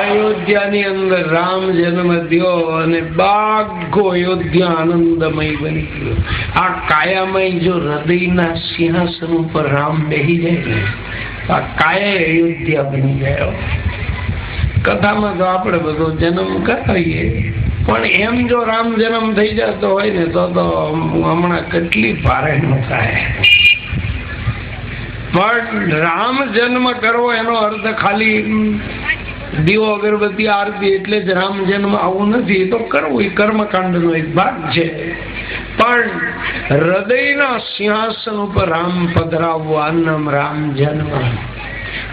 અયોધ્યાની અંદર રામ જન્મ થયો અને બાગો અયોધ્યા આનંદમય બની ગયો. આ કાયામય જો હૃદયના સિંહાસન ઉપર રામ બેહી જાય આ કાયા અયોધ્યા બની ગયો. કથામાં તો આપણે બધો જન્મ કરાવીએ. પણ એમ જો રામ જન્મ થઈ જતો હોય ને, તો તો હમણાં કેટલી ભારે થાય. પણ રામ જન્મ કરવો એનો અર્થ ખાલી દીવો અગરબત્તી આરતી એટલે જ રામ જન્મ આવું નથી. એ તો કરવું, એ કર્મકાંડ નો એક ભાગ છે. પણ હૃદયના સિંહાસન ઉપર રામ પધરાવવું આનમ રામ જન્મ.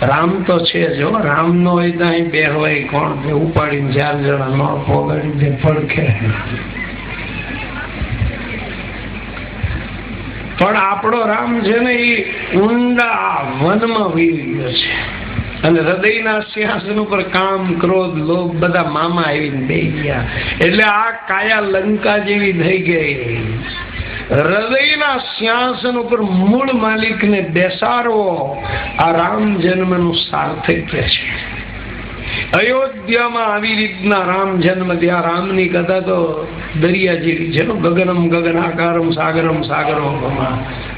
રામ તો છે જો રામ નો હોય તો અહીં બે હોય, કોણ? ઉપાડીને ચાર જણા નો પોગાડી પડખે. પણ આપણો રામ છે ને એ ઊંડા વનમાં વીવી ગયો છે. અને હૃદયના સિંહાસન ઉપર કામ, ક્રોધ, લોભ બધા મામા આવીને બે ગયા. એટલે આ કાયા લંકા જેવી થઈ ગઈ. હૃદયના સિંહાસન ઉપર મૂળ માલિકને બેસાડવો આ રામ જન્મનું સાર્થક્ય છે. અયોધ્યામાં આવી રીતના રામ જન્મ ત્યાં રામની કથા તો દરિયા છે. ગગનમ ગગનાકારમ સાગરમ સાગરો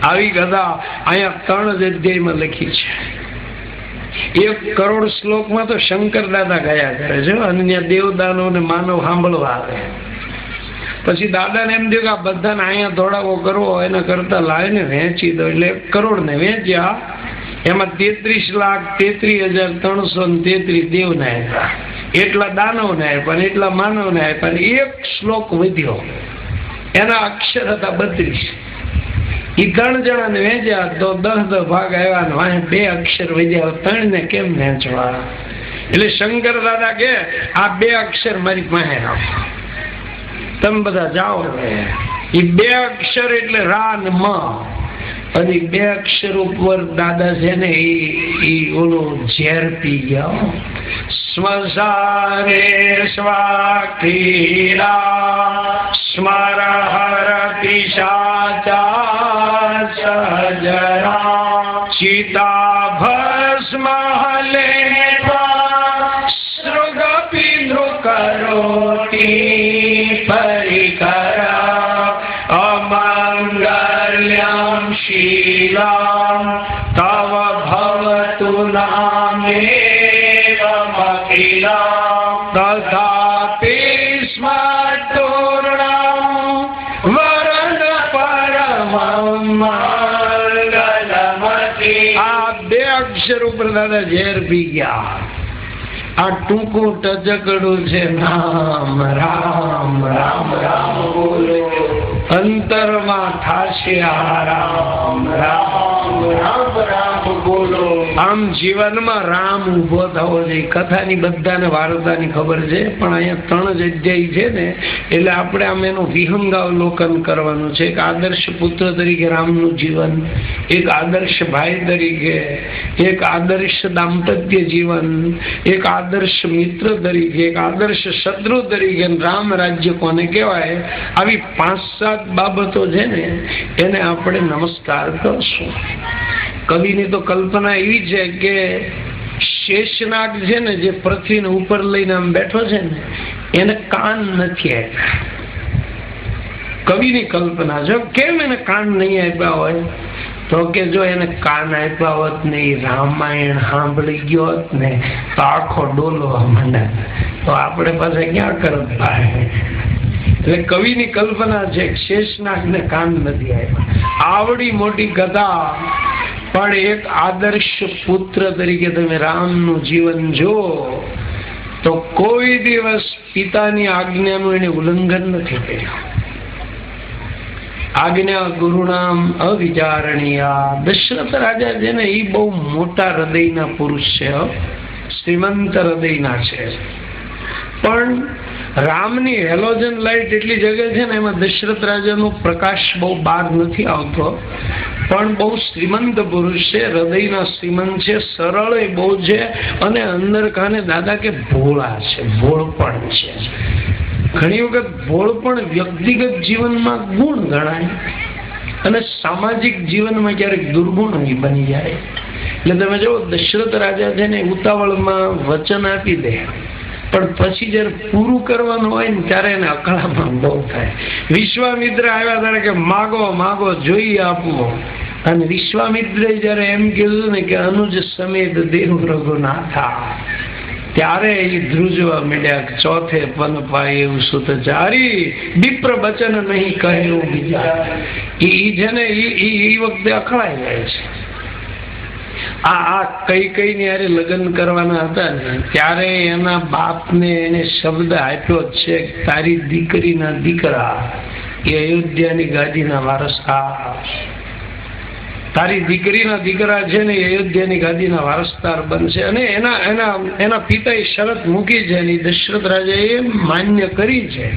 આવી કથા અહીંયા ત્રણ અધ્યાયમાં લખી છે. એક કરોડ શ્લોકમાં તો શંકર દાદા ગયા કરે છે અને દેવદાનો ને માનવ સાંભળવા આવે. પછી દાદાને એમ થયું કે આ બધાને અહીંયા દોડાવો કરવો, એના કરતા લાવીને વેચી દો. એટલે કરોડ ને વેચ્યા. એમાં તેત્રીસ લાખ તેત્રીસ હજાર ત્રણસો ને તેત્રીસ દેવને આપ્યા એટલા દાનવને આપ્યા એટલા માનવને આપ્યા એક શ્લોક વધ્યો. એના અક્ષર હતા બત્રીસ. એ ત્રણ જણાને વેચ્યા તો દસ દસ ભાગ આવ્યા ને વાંહે બે અક્ષર વધ્યા. ત્રણ ને કેમ વેચવા? એટલે શંકર દાદા કે, આ બે અક્ષર મારી પાસે રાખો તમે બધા જાઓ એ બે અક્ષર એટલે રા ને મ. અને બે અક્ષર ઉપર દાદા છે ને, એ ઓલો ઝેર પી ગયા સ્મસારે સ્વાખીરા સ્મર હર પિશાચા સજરા ચિતા ભસ્મ આ અક્ષર ઉપર ઝેર પી ગયા. આ ટૂંકું ટચકડું છે રામ રામ રામ રામ બોલો. અંતરમાં થાશે આરામ રામ રામ. આમ જીવનમાં રામ ઊભો થવો જોઈએ કથાની બધાને વાર્તાની ખબર છે. પણ અહીંયા ત્રણ જગ્યાએ છે ને, એટલે આપણે આમ એનું વિહંગાવલોકન કરવાનું છે. એક આદર્શ પુત્ર તરીકે રામનું જીવન, એક આદર્શ ભાઈ તરીકે, એક આદર્શ દાંપત્ય જીવન, એક આદર્શ મિત્ર તરીકે, એક આદર્શ શત્રુ તરીકે રામ રાજ્ય કોને કહેવાય? આવી પાંચ સાત બાબતો છે ને, એને આપણે નમસ્કાર કરશું. કવિની તો કલ્પના એવી છે કે શેષનાગ છે ને જે પૃથ્વીને ઉપર લઈને આમ બેઠો છે ને, એને કાન નથી આપ્યા. કવિની કલ્પના જો કેમ એને કાન નહીં આપ્યા હોય? તો કે જો એને કાન આપ્યા હોત ને રામાયણ સાંભળી ગયો હોત ને, તો આખો ડોલવા મને તો આપણે પાસે ક્યાં કરતા એટલે કવિની કલ્પના છે શેષનાગને કાન નથી આવ્યા આવડી મોટી કથા, પણ એક આદર્શ પુત્ર તરીકે તમે રામનું જીવન જો, તો કોઈ દિવસ પિતાની આજ્ઞાનું એને ઉલ્લંઘન નથી કર્યું. આજ્ઞા, ગુરુનામ અવિચારણીયા. દશરથ રાજા છે ને, એ બહુ મોટા હૃદયના પુરુષ છે શ્રીમંત હૃદયના છે. પણ રામની હેલોજન લાઇટ એટલી જગે છે ને એમાં દશરથ રાજાનો પ્રકાશ બહુ બહાર નથી આવતો. પણ બહુ શ્રીમંત પુરુષ છે, હૃદયના શ્રીમંત છે, સરળ બહુ છે અને અંદર કાને દાદા કે ભોળા છે, ભોળપણ છે. ઘણી વખત ભોળપણ વ્યક્તિગત જીવનમાં ગુણ ગણાય અને સામાજિક જીવનમાં ક્યારેક દુર્ગુણ બની જાય. એટલે તમે જો દશરથ રાજા છે ને ઉતાવળમાં વચન આપી દે. પણ પછી જયારે પૂરું કરવાનું હોય ને ત્યારે એને અકળામણ બહુ થાય. વિશ્વામિત્ર આવ્યા ત્યારે કે, માગો માગો, જોઈ આપવો અને વિશ્વામિત્રે જયારે એમ કીધું ને કે, અનુજ સમેત દેવ રઘુનાથા ત્યારે એ ધ્રુજવા મળ્યા ચોથે પન પાય એવું સુતચારી વિપ્ર બચન નહીં કહે એવું બીજા. એ જેને એ વખતે અખડાઈ જાય છે. આ આ કઈ કઈ ને યારે લગ્ન કરવાના હતા ને, ત્યારે એના બાપને એને શબ્દ આપ્યો છે, તારી દીકરીના દીકરા એ અયોધ્યાની ગાદીના વારસદાર તારી દીકરીના દીકરા છે ને અયોધ્યાની ગાદીના વારસદાર બનશે અને એના એના એના પિતાએ શરત મૂકી છે અને દશરથ રાજાએ માન્ય કરી છે.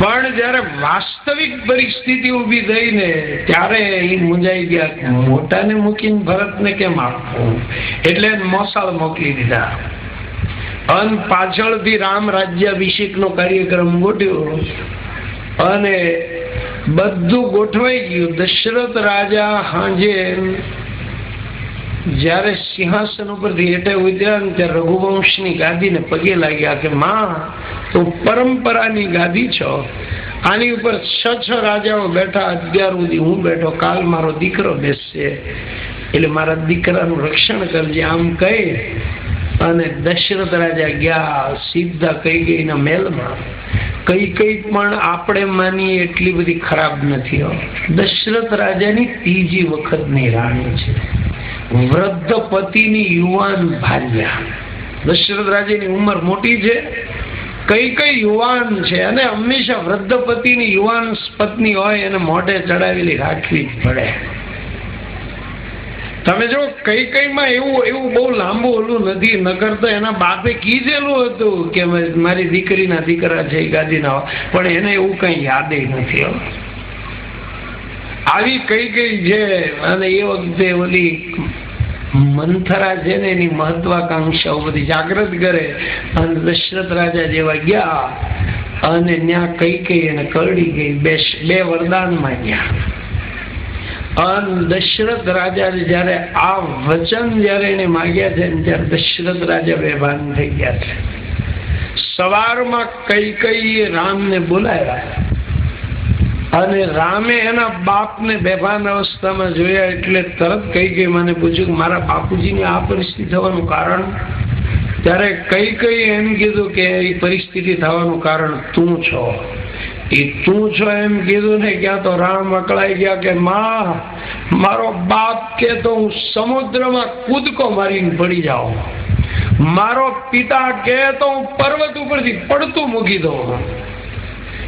પણ જયારે વાસ્તવિક પરિસ્થિતિ ઊભી થઈ ને ત્યારે એ મુંજાઈ ગયા મોટાને મૂકીને ભરતને કેમ આપવું? એટલે મોસાળ મોકલી દીધા. અને પાછળથી રામ રાજ્યાભિષેક નો કાર્યક્રમ ગોઠવ્યો અને બધું ગોઠવાઈ ગયું. દશરથ રાજા હાંજે જ્યારે સિંહાસન ઉપર હેઠે ઉતર્યા ત્યારે રઘુવંશની ગાદીને પગે લાગ્યા કે, માં, તું પરંપરાની ગાદી છો. આની ઉપર છ છ રાજાઓ બેઠા અગિયાર સુધી હું બેઠો, કાલ મારો દીકરો બેસશે. એટલે મારા દીકરાનું રક્ષણ કરજે. આમ કહી અને દશરથ રાજા ગયા, સીધા કઈ ગઈના મહેલમાં. કઈ કઈ પણ આપણે માની એટલી બધી ખરાબ નથી દશરથ રાજાની ત્રીજી વખતની રાણી છે. વૃદ્ધ પતિની યુવાન ભાર્યા. દશરથ રાજાની ઉંમર મોટી છે. કઈ કઈ યુવાન છે અને હંમેશા વૃદ્ધ પતિની યુવાન પત્ની હોય એને મોઢે ચડાવેલી રાખવી જ પડે. તમે જો કઈ કઈ માં એવું એવું બહુ લાંબુ ઓલું નથી નગર તો એના બાપે કીધેલું હતું કે મારી દીકરીના દીકરા છે, ગાદીના પણ એને એવું કઈ યાદ નથી, હો. આવી કઈ કઈ છે અને એ વખતે ઓલી મંથરા છે ને એની મહત્વાકાંક્ષાઓ બધી જાગૃત કરે, અને દશરથ રાજા જેવા ગયા, અને ત્યાં કઈ કઈ એને કરડી ગઈ, બે બે વરદાન માંગ્યા. અને દશરથ રાજા જયારે આ વચન જયારે એને માગ્યા છે ત્યારે દશરથ રાજા બેભાન થઈ ગયા છે. સવારમાં કઈ કઈ રામને બોલાવ્યા. અને રામે એના બાપને બેભાન અવસ્થામાં જોયા એટલે તરત કઈ કઈ મને પૂછ્યું કે મારા બાપુજીની આ પરિસ્થિતિ થવાનું કારણ? ત્યારે કઈ કઈ એમ કીધું કે એ પરિસ્થિતિ થવાનું કારણ તું છો. એ તું છો એમ કીધું ને ક્યાં તો રામ અકળાઈ ગયા કે માં, મારો બાપ કે તો હું સમુદ્રમાં કૂદકો મારીને પડી જાઉં. મારો પિતા કે તો હું પર્વત ઉપરથી પડતું મૂકી દઉં.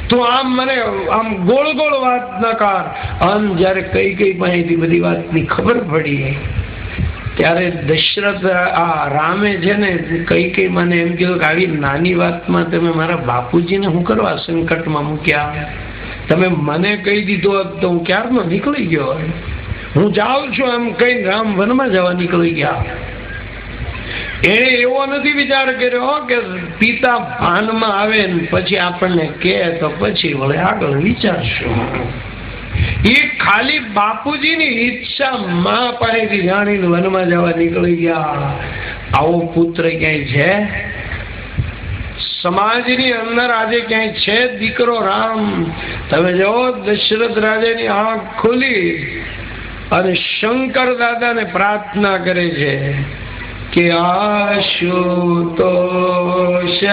તું આમ મને આમ ગોળ ગોળ વાત ન કર અને જયારે કઈ કઈ માહિતી બધી વાતની ખબર પડી, ત્યારે દશરથ આ રામે છે ને કઈ કઈ મને એમ કીધું કે આવી નાની વાતમાં તમે મારા બાપુજીને હું કરવા સંકટમાં મૂક્યા? તમે મને કહી દીધું હોત તો હું ક્યારનો નીકળી ગયો હું જાઉં છું એમ કઈ રામ વનમાં જવા નીકળી ગયા. એને એવો નથી વિચાર કર્યો કે પિતા ભાનમાં આવે ને પછી આપણને કે તો પછી વળે આગળ વિચારશું. એ ખાલી બાપુજીની ઈચ્છા મા પાસેથી જાણીને વનમાં જવા નીકળી ગયા. આવો પુત્ર ક્યાંય છે? સમાજની અંદર આજે ક્યાંય છે? દીકરો રામ, તમે જો દશરથ રાજાની આંખ ખુલી અને શંકર દાદાને પ્રાર્થના કરે છે. કે આશુતોષ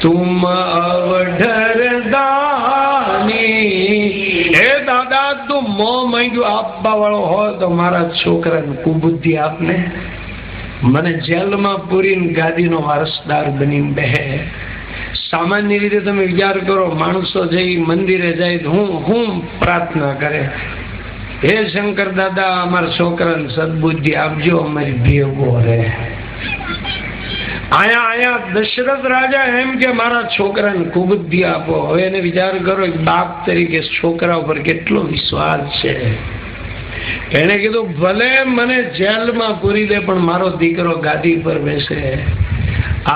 તુમ અવઢર દાની. હે દાદા, તું મો માંગ્યું આપવા વાળો હો તો મારા છોકરાને કુબુદ્ધિ આપને. મને જેલમાં પૂરીને ગાદીનો વારસદાર બની બેહે. સામાન્ય રીતે તમે વિચાર કરો, માણસો જઈ મંદિરે જાય હું હું પ્રાર્થના કરે. હે શંકર દાદા, અમારા છોકરાને સદબુદ્ધિ આપજો, અમારી ભેગો રહે. આયા આયા, દશરથ રાજા એમ કે, મારા છોકરાને કુબુદ્ધિ આપો. હવે એને વિચાર કરો બાપ તરીકે છોકરા ઉપર કેટલો વિશ્વાસ છે. એને કીધું, ભલે મને જેલમાં પૂરી દે, પણ મારો દીકરો ગાદી પર બેસે. આ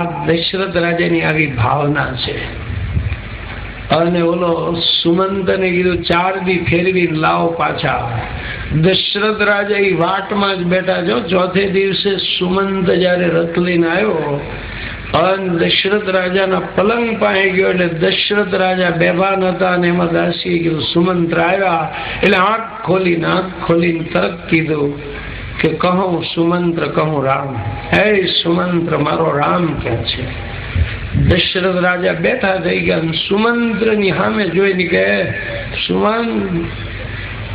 આ દશરથ રાજાની આવી ભાવના છે. અને ઓલો સુમંતને કીધું ચાર દી ફેરવી લાવો પાછા. દશરથ રાજા એ વાટમાં જ બેઠા છો. ચોથે દિવસે સુમંત જયારે રથ લઈને આવ્યો, અને દશરથ રાજાના પલંગ પાસે ગયો એટલે દશરથ રાજા બેભાન હતા અને એમાં દાસીએ કીધું સુમંત્ર આવ્યા. એટલે આંખ ખોલીને આંખ ખોલીને તરત કીધું કે કહું સુમંત્ર કહું રામ. હે સુમંત્ર મારો રામ ક્યાં છે? દશરથ રાજા બેઠા થઈ ગયા સુમંત્રની સામે જોઈને કહે, સુમંત,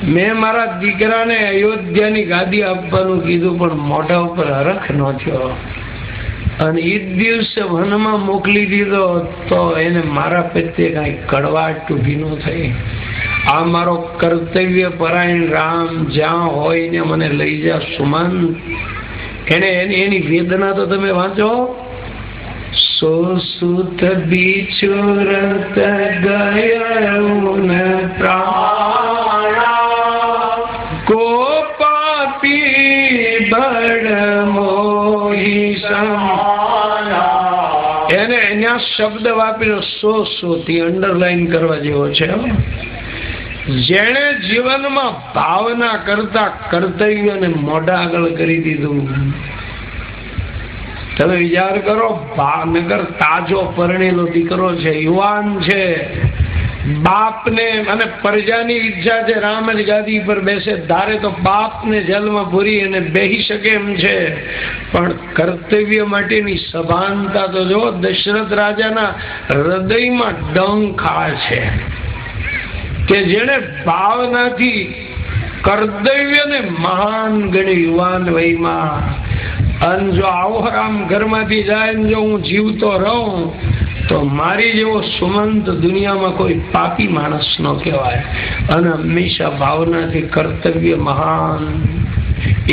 મેં મારા દીકરાને અયોધ્યાની ગાદી આપવાનું કીધું, પણ મોઢા ઉપર હરખ ન થયો. અને એ દિવસે વનમાં મોકલી દીધો, તો એને મારા પ્રત્યે કઈ કડવાટ ઊભી ન થઈ. આ મારો કર્તવ્ય પરાયણ રામ જ્યાં હોય ને મને લઈ જા, સુમંત. એને એની એની વેદના તો તમે વાંચો? સો સુત બિચુરત ગયું પ્રાણા કો પાપી બળ મોહી એને અહીંયા શબ્દ વાપર્યો સો સો થી અંડરલાઈન કરવા જેવો છે. જેણે જીવનમાં ભાવના કરતા કર્તવ્યને મોઢા આગળ કરી દીધું તમે વિચાર કરો, ભાવનગર તાજો પરણેલો દીકરો છે, યુવાન છે. બાપને અને પ્રજાની ઈચ્છા છે, રામ જ ગાદી પર બેસે, ધારે તો બાપને જેલમાં પૂરી અને બેહી શકે એમ છે. પણ કર્તવ્ય માટેની સભાનતા તો જો દશરથ રાજાના હૃદયમાં ડંખા છે કે જેણે ભાવનાથી કર્તવ્યને મહાન ગણી યુવાન વયમાં અને જો આવો રામ ઘરમાંથી જાય જો હું જીવતો રહું, તો મારી જેવો સુમંત દુનિયામાં કોઈ પાપી માણસ ન કહેવાય. અને હંમેશા ભાવનાથી કર્તવ્ય મહાન.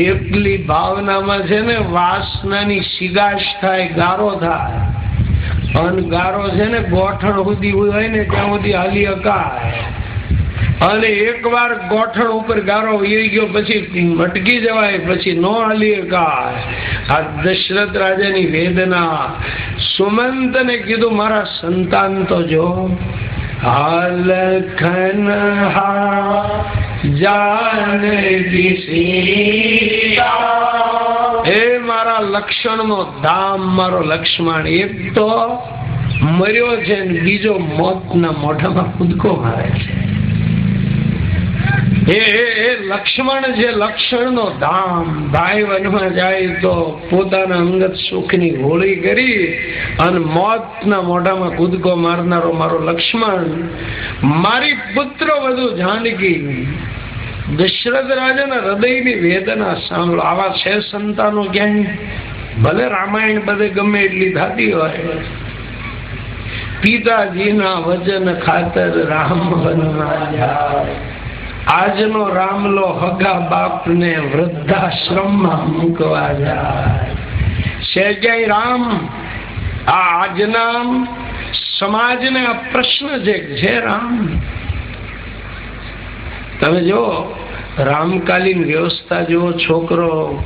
એટલી ભાવનામાં છે ને વાસનાની સિગાશ થાય, ગારો થાય. અને ગારો છે ને ગોઠણ સુધી હોય ને ત્યાં સુધી હાલી અકાય અને એકવાર ગોઠણ ઉપર ગારો વહી ગયો, પછી મટકી જવાય, પછી નો હાલીએ કાય આ દશરથ રાજાની વેદના. સુમંતને કીધું, મારા સંતાન તો જો હાલખન હા જાન એ મારા લક્ષણનો ધામ, મારો લક્ષ્મણ. એક તો મર્યો છે બીજો મોતના મોઢામાં કૂદકો મારે છે. એ એ લક્ષ્મણ જે લક્ષણનો ધામ ભાઈ વનમાં જાય તો પોતાના અંગત સુખની હોળી કરી અને મોતના મોઢામાં કૂદકો મારનારો મારો લક્ષ્મણ, મારી પુત્ર વધુ જાનકી દશરથ રાજાના હૃદયની વેદના સાંભળો. આવા છે સંતાનો ક્યાંય? ભલે રામાયણ બધે ગમે એટલી થતી હોય. પિતાજીના વચન ખાતર રામ વનમાં જાય આજનો રામલો હગા બાપને વૃદ્ધાશ્રમમાં મૂકવા જાય. ક્યાંય રામ, આ આજના સમાજને આ પ્રશ્ન છે રામ? તમે જો રામકાલીન વ્યવસ્થા જેવો છોકરો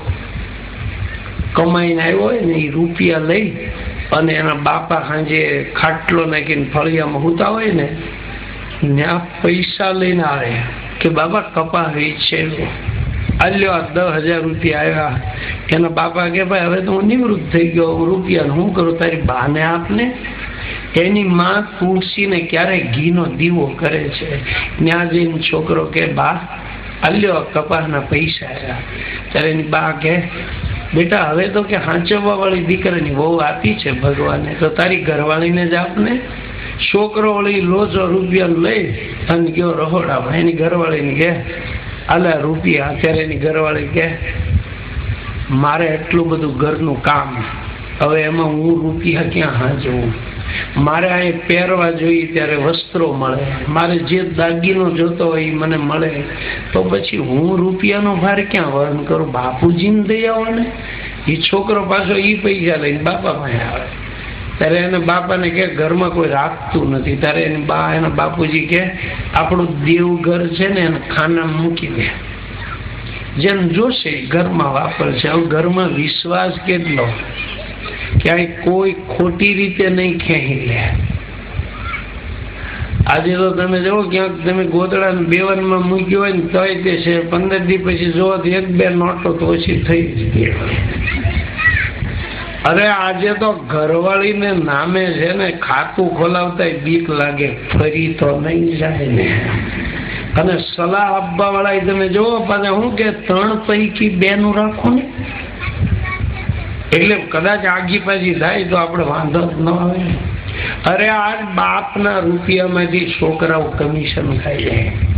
કમાઈને આવ્યો હોય ને એ રૂપિયા લઈ અને એના બાપા સાંજે ખાટલો નાખીને ફળિયામાં હોતા હોય ને ત્યાં પૈસા લઈને આવે કે બાબા કપા છે? આલ્યો આ દસ હજાર રૂપિયા આવ્યા એના બાપા કે ભાઈ, હવે તો હું નિવૃત્ત થઈ ગયો રૂપિયા હું કરું? તારી બાને આપને? એની માં તુલસીને ક્યારે ઘીનો દીવો કરે છે. ત્યાં જઈને છોકરો કે, બા, આલ્યો કપાસના પૈસા આવ્યા ત્યારે એની બા કે, બેટા, હવે તો કે હાંચવવા વાળી દીકરાની બહુ આપી છે ભગવાને. તો તારી ઘરવાળીને જ આપને. છોકરો વળી લોચો રૂપિયા લઈ અને ગયો રહોડામાં, એની ઘરવાળીને કે અલે રૂપિયા, અત્યારે એની ઘરવાળી કે મારે એટલું બધું ઘરનું કામ, હવે એમાં હું રૂપિયા ક્યાં હાજવું મારે અહીં પહેરવા જોઈએ ત્યારે વસ્ત્રો મળે, મારે જે દાગીનો જોતો હોય એ મને મળે. તો પછી હું રૂપિયાનો ભાર ક્યાં વહન કરું? બાપુજીને દઈ આવો ને. એ છોકરો પાછો એ પૈસા લઈને બાપા પાસે આવે. ત્યારે એના બાપાને કે, ઘરમાં કોઈ રાખતું નથી. ત્યારે એની બા, એના બાપુજી કે, આપણું દેવઘર છે ને, એને ખાના મૂકી દે. જેમ જોશે ઘરમાં વાપરશે. હવે ઘરમાં વિશ્વાસ કેટલો? ક્યાંય કોઈ ખોટી રીતે નહીં ખેંચી લે. આજે તો તમે જુઓ ક્યાંક તમે ગોદડા બેવનમાં મૂક્યો હોય ને, તોય તે છે. પંદર દી પછી જોવાથી એક બે નોટો તો ઓછી થઈ જ ગઈ. અરે આજે તો ઘરવાળીને નામે છે ને ખાતું ખોલાવતા બીક લાગે. ફરી તો નહીં જાય ને. અને સલાહ આપવા વાળા તમે જોવો પાછા હું કે ત્રણ પૈકી બે નું રાખો ને. એટલે કદાચ આગી પાછી થાય તો આપણે વાંધો જ ન આવે. અરે આ બાપના રૂપિયામાંથી છોકરાઓ કમિશન ખાઈ જાય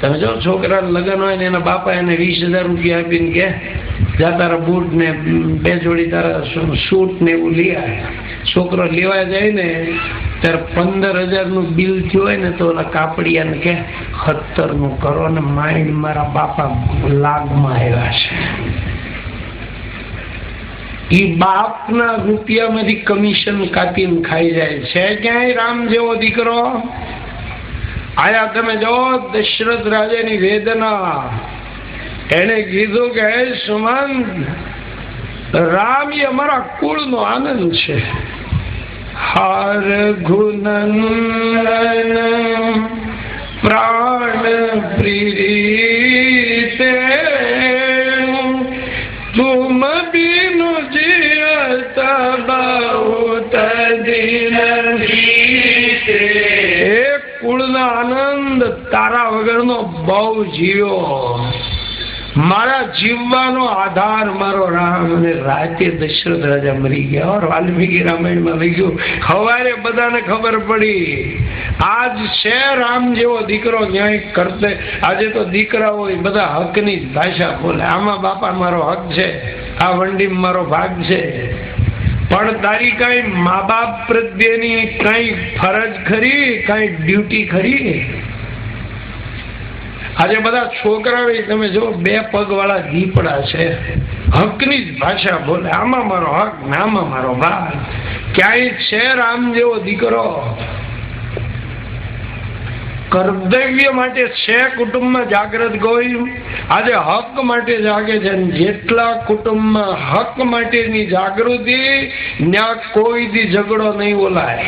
તમે જો છોકરા લગ્ન હોય ને એના બાપા એને વીસ હજાર રૂપિયા આપીને કે, જા તારા બૂટ ને બે જોડી તારા સૂટ ને એવું લઈ છોકરો લેવા જાય ને, ત્યારે પંદર હજારનું બિલ થયું હોય ને તો ઓલા કાપડિયાને કે સત્તરનું કરો ને માઇન્ડ મારા બાપા લાગમાં આવ્યા છે. એ બાપના રૂપિયામાંથી કમિશન કાપીને ખાઈ જાય. છે ક્યાંય રામ જેવો દીકરો? આયા તમે જો દશરથ રાજાની વેદના. એને કીધું કે, હે સુમન, રામ એ અમારા કુળનો આનંદ છે. હાર ગુનન પ્રાણ પ્રીતે, તુમ બીનુ જીવતા બહુ તદી નથી આનંદ તારા વગરનો બહુ જીવ્યો. મારા જીવવાનો આધાર મારો રામ અને રાતે દશરથ રાજા મરી ગયા. ઓર વાલ્મીકી રામાયણમાં લખ્યું, હવારે બધાને ખબર પડી, આજ છે રામ જેવો દીકરો ન્યાય કરતે, આજે તો દીકરા હોય બધા હકની ભાષા બોલે. આમાં બાપા મારો હક છે, આ વંડી મારો ભાગ છે. પણ તારી કઈ મા બાપ પ્રત્યેની કઈ ફરજ ખરી? કઈ ડ્યુટી ખરી? આજે બધા છોકરાઓ તમે જો બે પગ વાળા દીપડા છે. હકની જ ભાષા બોલે. આમાં મારો હક નામાં મારો ભાગ. ક્યાંય છે રામ જેવો દીકરો? કર્તવ્ય માટે છે કુટુંબમાં જાગ્રત ગોયું આજે હક માટે જાગે છે જેટલા કુટુંબમાં હક માટેની જાગૃતિ ત્યાં કોઈથી ઝઘડો નહીં બોલાય.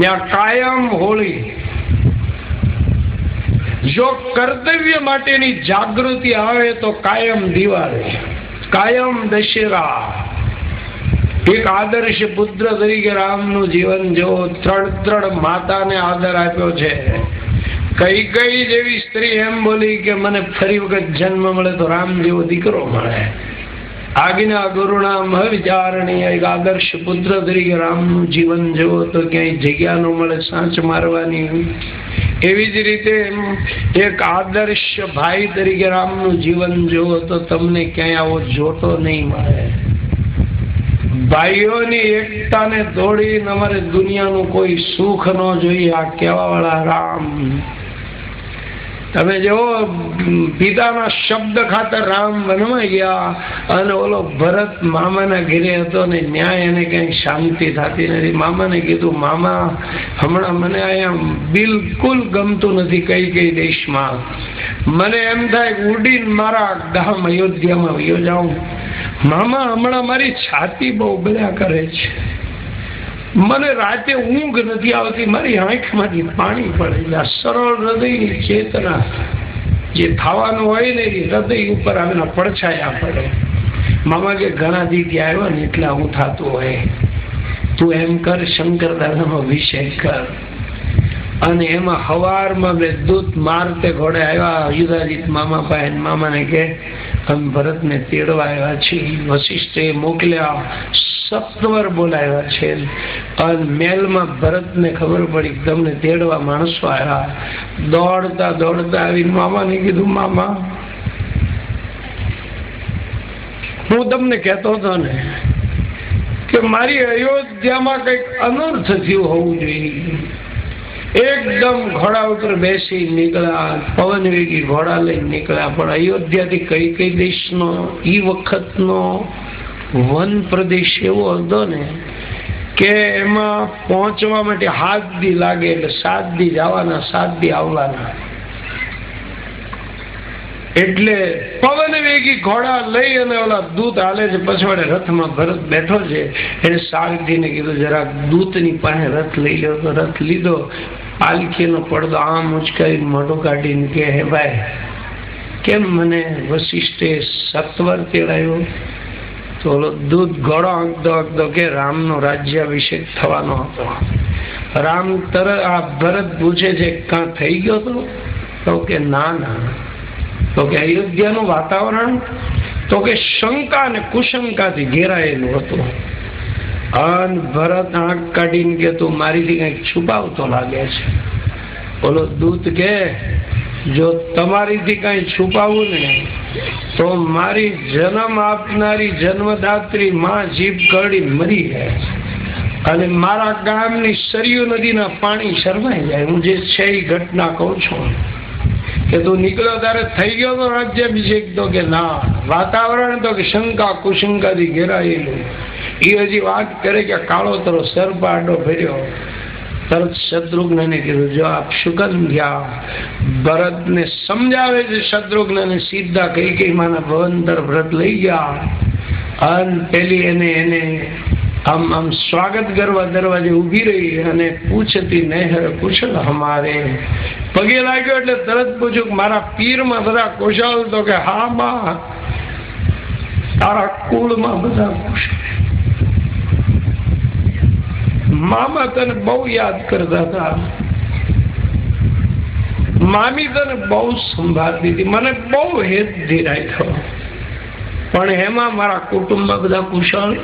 ત્યાં કાયમ હોળી. જો કર્તવ્ય માટેની જાગૃતિ આવે તો કાયમ દિવાળી, કાયમ દશેરા. એક આદર્શ પુત્ર તરીકે રામનું જીવન જો ત્રણ ત્રણ માતાને આદર આપ્યો છે. કઈ કઈ જેવી સ્ત્રી એમ બોલી કે મને ફરી વખત જન્મ મળે તો રામ જેવો દીકરો મળે. આજ્ઞા ગુરુનામ વિચારણીય એક આદર્શ પુત્ર તરીકે રામનું જીવન જુઓ તો ક્યાંય જગ્યા ન મળે, સાંચ મારવાની એવી જ રીતે એક આદર્શ ભાઈ તરીકે રામનું જીવન જુઓ તો તમને ક્યાંય આવો જોતો નહીં મળે. ભાઈઓની એકતાને તોડીને અમારે દુનિયાનું કોઈ સુખ ન જોઈએ, આ કહેવાવાળા રામ. તમે જો પિતાના શબ્દ ખાતર રામ વનમાં ગયા અને ઓલો ભરત મામાના ઘેરે હતો ને ન્યાય એને કઈ શાંતિ થતી નથી. મામાને કીધું, મામા, હમણાં મને અહીંયા બિલકુલ ગમતું નથી કઈ કઈ દેશમાં. મને એમ થાય ઉડીને મારા ગામ અયોધ્યામાં વયો જાઉં. મામા હમણાં મારી છાતી બહુ બધા કરે છે. મને રાતે ઊંઘ નથી આવતી, મારી આંખમાંથી પાણી પડે આ સરળ હૃદયની ચેતના જે થવાનું હોય ને એ હૃદય ઉપર આવેલા પડછાયા પડે. મામા કે, ઘણા દીદી આવ્યો ને એટલે હું થતું હોય. તું એમ કર શંકર દાદાનો અભિષેક કર. અને એમાં હવારમાં બે દૂત મારતે ઘોડે આવ્યા. યુધાજીત મામા પાસે મામાને કે અમે ભરતને તેડવા આવ્યા છીએ. વશિષ્ઠે મોકલ્યા, સત્વર બોલાવ્યા છે. અને મેલમાં ભરતને ખબર પડી તમને તેડવા માણસો આવ્યા. દોડતા દોડતા આવીને મામાને કીધું, મામા, હું તમને કહેતો હતો ને કે મારી અયોધ્યામાં કંઈક અનર્થ થયું હોવું જોઈએ. એકદમ ઘોડા ઉપર બેસી નીકળ્યા, પવન વેગી ઘોડા લઈને નીકળ્યા. પણ અયોધ્યાથી કઈ કઈ દેશનો એ વખતનો વન પ્રદેશ એવો હતો ને કે એમાં પહોંચવા માટે હાથ દી લાગે એટલે સાત દી જવાના, સાત દી આવવાના. એટલે પવન વેગી ઘોડા લઈ અને ઓલા દૂત હાલે છે. પછવાડે રથમાં ભરત બેઠો છે. એને સારથીને કીધું, જરા દૂતની પાસે રથ લઈ લ્યો તો રથ લીધો. પાલખીનો પડદો આમ ઉચકાવી મોઢું કાઢીને કે, હે ભાઈ, કેમ મને વશિષ્ઠે સત્વર તેડાયો? તો ઓલો દૂધ ઘોડો આંકતો આંકતો કે, રામનો રાજ્યાભિષેક થવાનો હતો. રામ તરત આ ભરત પૂછે છે, કાં થઈ ગયો તો કે, ના ના તો કે અયોધ્યાનું વાતાવરણ તો કે શંકા અને કુશંકાથી ઘેરાયેલું હતું. અન ભરત આંખ કાઢીને કે તું મારીથી કંઈક છુપાવતો લાગે છે. બોલો, દૂત કે, જો તમારીથી કઈ છુપાવું ને, તો મારી જન્મ આપનારી જન્મદાત્રી માં જીભ કરડી મરી જાય અને મારા ગામની સરયુ નદીના પાણી શરમાઈ જાય. હું જે છે એ ઘટના કહું છું. કે તું નીકળ્યો ત્યારે થઈ ગયો તો રાજ્યાભિષેક તો કે ના, વાતાવરણ તો કે શંકા કુશંકાથી ઘેરાયેલું. એ હજી વાત કરે કે કાળો તરો આડો ફેર્યો તરત શત્રુઘ્ન કીધું, જો આપ ગયા ભરતને સમજાવે છે શત્રુઘ્ન સીધા કઈ કઈ માના ભવંતર વ્રત લઈ ગયા. અન પેલી એને એને આમ આમ સ્વાગત કરવા દરવાજે ઊભી રહી અને પૂછતી નહેર કુશલ હમારે. પગે લાગ્યો એટલે તરત પૂછ્યું મારા પીરમાં બધા કુશલ તો કે હા બા, તારા કુળમાં બધા કુશલ મામા તને બહુ યાદ કરતા હતા. મામી તને બહુ સંભાળતી હતી. મને બહુ હેત ધીરાય થયો. પણ એમાં મારા કુટુંબમાં બધા કુશળ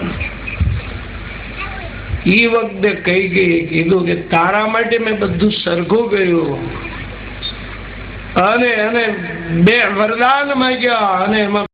એ વખતે કહી ગઈ કીધું કે તારા માટે મેં બધું સરખું કર્યું. અને અને બે વરદાન માંગ્યા અને એમાં